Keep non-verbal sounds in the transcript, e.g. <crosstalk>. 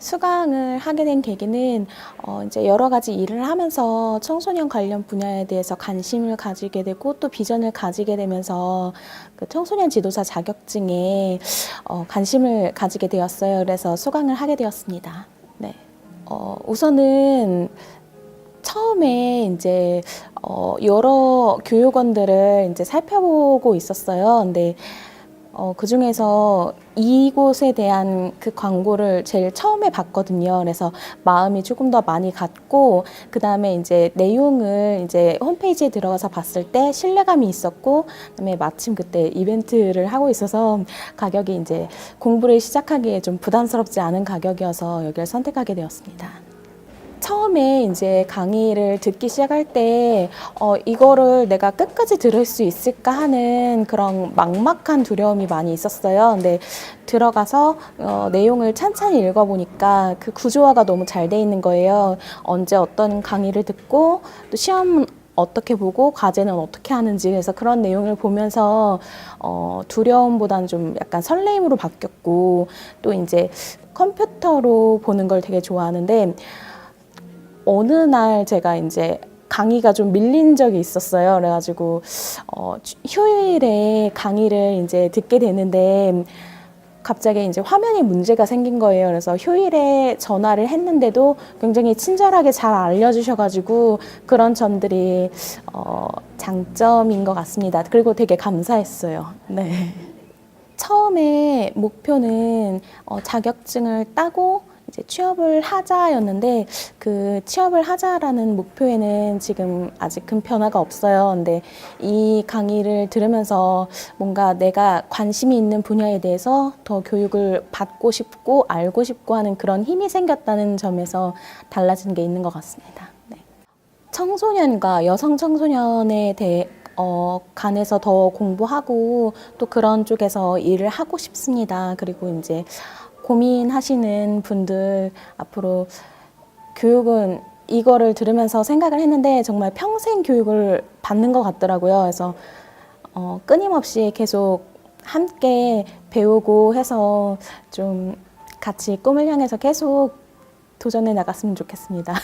수강을 하게 된 계기는 어, 이제 여러 가지 일을 하면서 청소년 관련 분야에 대해서 관심을 가지게 되고 또 비전을 가지게 되면서 그 청소년 지도사 자격증에 어, 관심을 가지게 되었어요. 그래서 수강을 하게 되었습니다. 네. 어, 우선은 처음에 이제 어, 여러 교육원들을 이제 살펴보고 있었어요. 근데 어, 그 중에서 이곳에 대한 그 광고를 제일 처음에 봤거든요. 그래서 마음이 조금 더 많이 갔고, 그 다음에 이제 내용을 이제 홈페이지에 들어가서 봤을 때 신뢰감이 있었고, 그 다음에 마침 그때 이벤트를 하고 있어서 가격이 이제 공부를 시작하기에 좀 부담스럽지 않은 가격이어서 여기를 선택하게 되었습니다. 처음에 이제 강의를 듣기 시작할 때, 어, 이거를 내가 끝까지 들을 수 있을까 하는 그런 막막한 두려움이 많이 있었어요. 근데 들어가서 어, 내용을 찬찬히 읽어보니까 그 구조화가 너무 잘 돼 있는 거예요. 언제 어떤 강의를 듣고 또 시험은 어떻게 보고 과제는 어떻게 하는지 그래서 그런 내용을 보면서 어, 두려움보다는 좀 약간 설레임으로 바뀌었고 또 이제 컴퓨터로 보는 걸 되게 좋아하는데 어느 날 제가 이제 강의가 좀 밀린 적이 있었어요. 그래가지고 어, 주- 휴일에 강의를 이제 듣게 되는데 갑자기 이제 화면에 문제가 생긴 거예요. 그래서 휴일에 전화를 했는데도 굉장히 친절하게 잘 알려주셔가지고 그런 점들이 어, 장점인 것 같습니다. 그리고 되게 감사했어요. 네. 처음에 목표는 어, 자격증을 따고 이제 취업을 하자였는데 그 취업을 하자라는 목표에는 지금 아직 큰 변화가 없어요. 근데 이 강의를 들으면서 뭔가 내가 관심이 있는 분야에 대해서 더 교육을 받고 싶고 알고 싶고 하는 그런 힘이 생겼다는 점에서 달라진 게 있는 것 같습니다. 네. 청소년과 여성 청소년에 대해 어, 간에서 더 공부하고 또 그런 쪽에서 일을 하고 싶습니다. 그리고 이제 고민하시는 분들 앞으로 교육은 이거를 들으면서 생각을 했는데 정말 평생 교육을 받는 것 같더라고요. 그래서 어, 끊임없이 계속 함께 배우고 해서 좀 같이 꿈을 향해서 계속 도전해 나갔으면 좋겠습니다. <laughs>